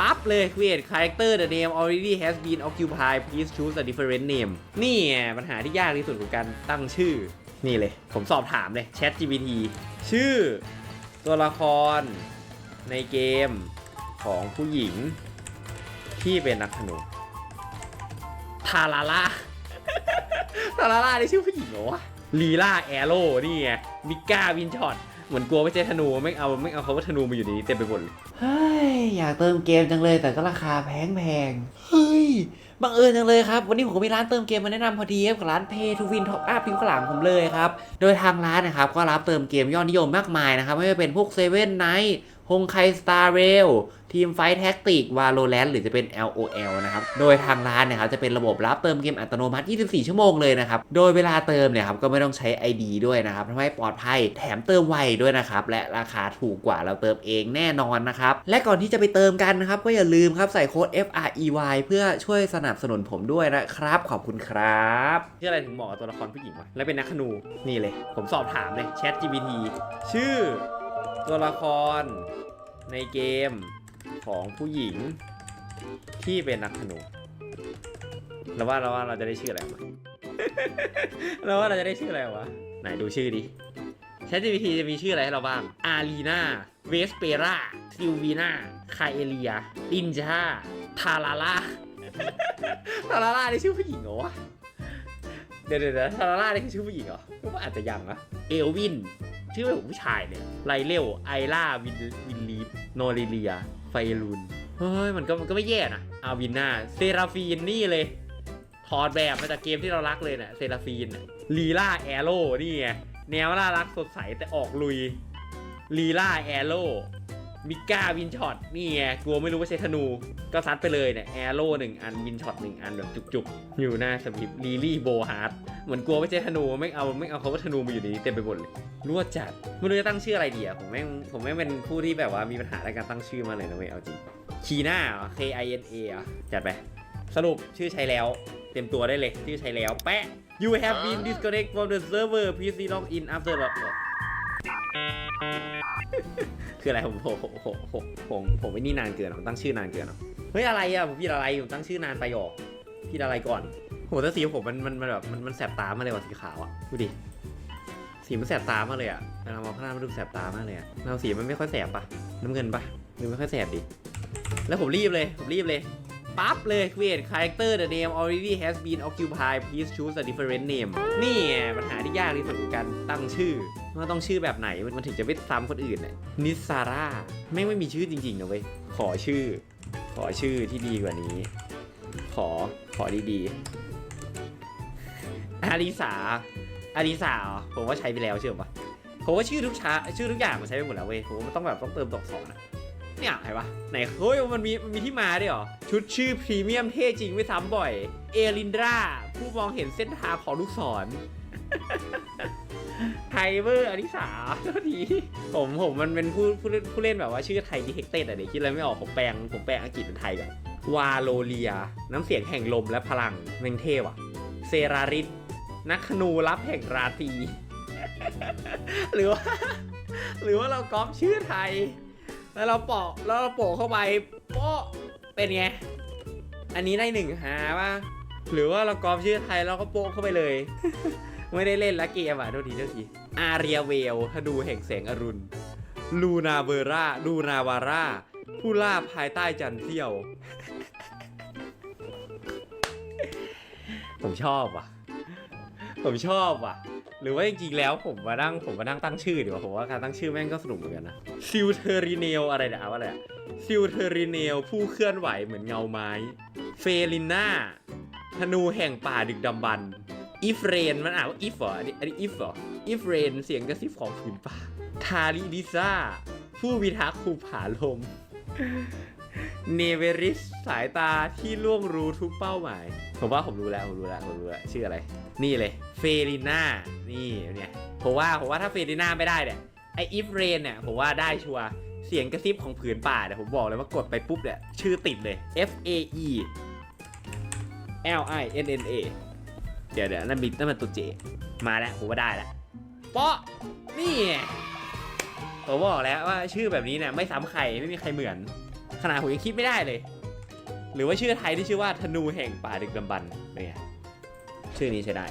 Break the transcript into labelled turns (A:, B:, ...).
A: ปั๊บเลย create character the name already has been occupied please choose a different name นี่ไงปัญหาที่ยากที่สุดของการตั้งชื่อ นี่เลย ผมสอบถามเลย Chat GPT ชื่อ ตัวละครในเกมของผู้หญิง ที่เป็นนักธนูทาราล่าทาราล่าได้ชื่อผู้หญิงเหรอวะลีล่าแอโร่นี่ไงมิก้าวินช็อต เหมือนกลัวไม่ใช่ธนูไม่เอาไม่เอาเขาว่าธนูมาอยู่นี้เต็มไปหมดเลย
B: เฮ้ยอยากเติมเกมจังเลยแต่ก็ราคาแพงแพงเฮ้ยบังเอิญจังเลยครับ วันนี้ผมก็มีร้านเติมเกมมาแนะนำพอดีครับกับร้าน Pay to Win Top Up พิมพ์ขางหลังผมเลยครับ โดยทางร้านนะครับก็รับเติมเกมยอดนิยมมากมายนะครับไม่ว่าจะเป็นพวก Seven Night ฮงไคสตาร์เรลทีมไฟแท็กติกวาโลแรนหรือจะเป็น LOL นะครับ โดยทางร้านเนะครับจะเป็นระบบรับเติมเกมอัตโนมัติ 24 ชั่วโมงเลยนะครับ โดยเวลาเติมเนี่ยครับก็ไม่ต้องใช้ ID ด้วยนะครับทำให้ปลอดภัยแถมเติมไวด้วยนะครับ และราคาถูกกว่าเราเติมเองแน่นอนนะครับ และก่อนที่จะไปเติมกันนะครับ ก็อย่าลืมครับใส่โค้ด FREY เพื่อช่วยสนับสนุนผมด้วยนะครับ ขอบคุณครับ
A: ชื่ออะไรถึงเหมาะกับตัวละครผู้หญิงวะและเป็นนักธนูนี่เลย ผมสอบถามเลย Chat GPT ชื่อ ตัวละครในเกมของผู้หญิงที่เป็นนักธนูเราว่าเราว่าเราจะได้ชื่ออะไรวะเราว่าเราจะได้ชื่ออะไรวะ ไหนดูชื่อดิ Chat GPT จะมีชื่ออะไรให้เราบ้าง อารีนาเวสเปราซิลวีนาคาเอเลียลินจาทาราล่าทาราล่าได้ชื่อผู้หญิงเหรอวะ เดี๋ยวเดี๋ยวเดี๋ยวทาราล่านี่คือชื่อผู้หญิงเหรอก็อาจจะยังนะเอลวิน ชื่อของผู้ชายเนี่ยไลเลวไอล่าวินวินลีฟโนริเลีย ไฟลูนเฮ้ยมันก็มันก็ไม่แย่นะอาวินนาเซราฟีนนี่เลยถอดแบบมาจากเกมที่เรารักเลยเนี่ยเซราฟีนน่ะลีล่าแอโร่นี่ไงแนวน่ารักสดใสแต่ออกลุยลีล่าแอโร่ มิก้าวินช็อตนี่ไงกลัวไม่รู้ว่าใช้ธนู ก็ซัดไปเลยเนี่ยแอโร่หนึ่งอันวินช็อตหนึ่งอันแบบจุกๆ อยู่หน้าสวิปลีลี่โบฮาร์ดเหมือนกลัวไม่ใช่ธนูไม่เอาไม่เอาเขาว่าธนูมาอยู่ในนี้เต็มไปหมดเลยรั่วจัดไม่รู้จะตั้งชื่ออะไรดีอะผมแม่งผมแม่งเป็นผู้ที่แบบว่ามีปัญหาในการตั้งชื่อมาเลยนะเว้ยเอาจริงคีน่า K I N A อะจัดไปสรุปชื่อใช้แล้วเต็มตัวได้เลยชื่อใช้แล้วแปะ you have been disconnected from the server please log in after คืออะไรผมผมผมผมผมผมไม่นี่นานเกินอะผมตั้งชื่อนานเกินอะเฮ้ยอะไรอะผมผิดอะไรผมตั้งชื่อนานไปหรอผิดอะไรก่อนโหแต่สีผมมันมันมันแบบมันมันแสบตามากเลยว่ะสีขาวอะดูดิสีมันแสบตามากเลยอะเวลามองข้างหน้ามันดูแสบตามากเลยอะเราสีมันไม่ค่อยแสบปะน้ำเงินปะดูไม่ค่อยแสบดิแล้วผมรีบเลยผมรีบเลย ปั๊บเลย create character the name already has been occupied please choose a different name นี่ปัญหาที่ยากที่สุดการตั้งชื่อว่าต้องชื่อแบบไหนมันถึงจะไม่ซ้ำคนอื่นเนี่ยนิสาร่าไม่งไม่มีชื่อจริงๆนะเว้ยขอชื่อ ขอชื่อที่ดีกว่านี้ ขอขอดีๆอาริสาอาริสาผมว่าใช้ไปแล้วเชื่อปะผมว่าชื่อทุกชาชื่อทุกอย่างมันใช้ไปหมดแล้วเว้ยผมว่ามันต้องแบบต้องเติมตอกสอนะ เนี่ยเห็นปะไหนเฮ้ยมันมีมันมีที่มาด้วยเหรอ ชุดชื่อพรีเมียมเท่จริงไม่ซ้ำบ่อย เอลินดราผู้มองเห็นเส้นทางของลูกศรไทเบอร์อนิสาโทษทีผมผมมันเป็นผู้ผู้เล่นผู้เล่นแบบว่าชื่อไทยดิเฮกเต็ดอะเด็กคิดอะไรไม่ออกผมแปลงผมแปลงอังกฤษเป็นไทยก่อนวาโลเลีย น้ำเสียงแห่งลมและพลังแม่งเทว่ะเซราริสนักขนูรับแห่งราตรีหรือว่า หรือว่าเราก๊อปชื่อไทย แล้วเราเปาะแล้วเราโปะเข้าไปโป๊ะเป็นไง อันนี้ได้หนึ่งหาป่ะหรือว่าเรากรอบชื่อไทยแล้วก็โปะเข้าไปเลย ไม่ได้เล่นละเกมอะโทษทีโทษทีอาเรียเวลธนูแห่งแสงอรุณลูนาเบอร่าลูนาวาร่า ผู้ล่าภายใต้จันทร์เที่ยว ผมชอบว่ะ ผมชอบว่ะ หรือว่าจริงๆแล้วผมมานั่งผมมานั่งตั้งชื่อดีกว่าผมว่าการตั้งชื่อแม่งก็สนุกเหมือนกันนะซิลเทอริเนลอะไรเนี่ยว่าอะไรอะซิลเทอริเนลผู้เคลื่อนไหวเหมือนเงาไม้เฟลิน่าธนูแห่งป่าดึกดำบรรอีฟเรนมันอ่านว่าอีฟเหรออันนี้อันนี้อีฟเหรออีฟเรนเสียงกระซิบของผืนป่าทาริดิซ่าผู้พิทักษ์ภูผาลม เนเวริสสายตาที่ล่วงรู้ทุกเป้าหมาย ผมว่าผมรู้แล้วผมรู้แล้วผมรู้แล้วชื่ออะไร นี่เลยเฟริน่านี่เนี่ยผมว่าผมว่าถ้าเฟริน่าไม่ได้เนี่ยไออีฟเรนเนี่ยผมว่าได้ชัวร์เสียงกระซิบของผืนป่าเนี่ยผมบอกเลยว่ากดไปปุ๊บเนี่ยชื่อติดเลย F A E L I N N A เดี๋ยวเดี๋ยวนั่นบิดนั่นมันตัวเจ มาแล้วผมว่าได้แล้วเปาะนี่ผมบอกแล้วว่าชื่อแบบนี้เนี่ยไม่ซ้ำใครไม่มีใครเหมือน ขนาดผมยังคิดไม่ได้เลย หรือว่าชื่อไทยที่ชื่อว่าธนูแห่งป่าดึกดำบรรพ์เนี่ยชื่อนี้ใช้ได้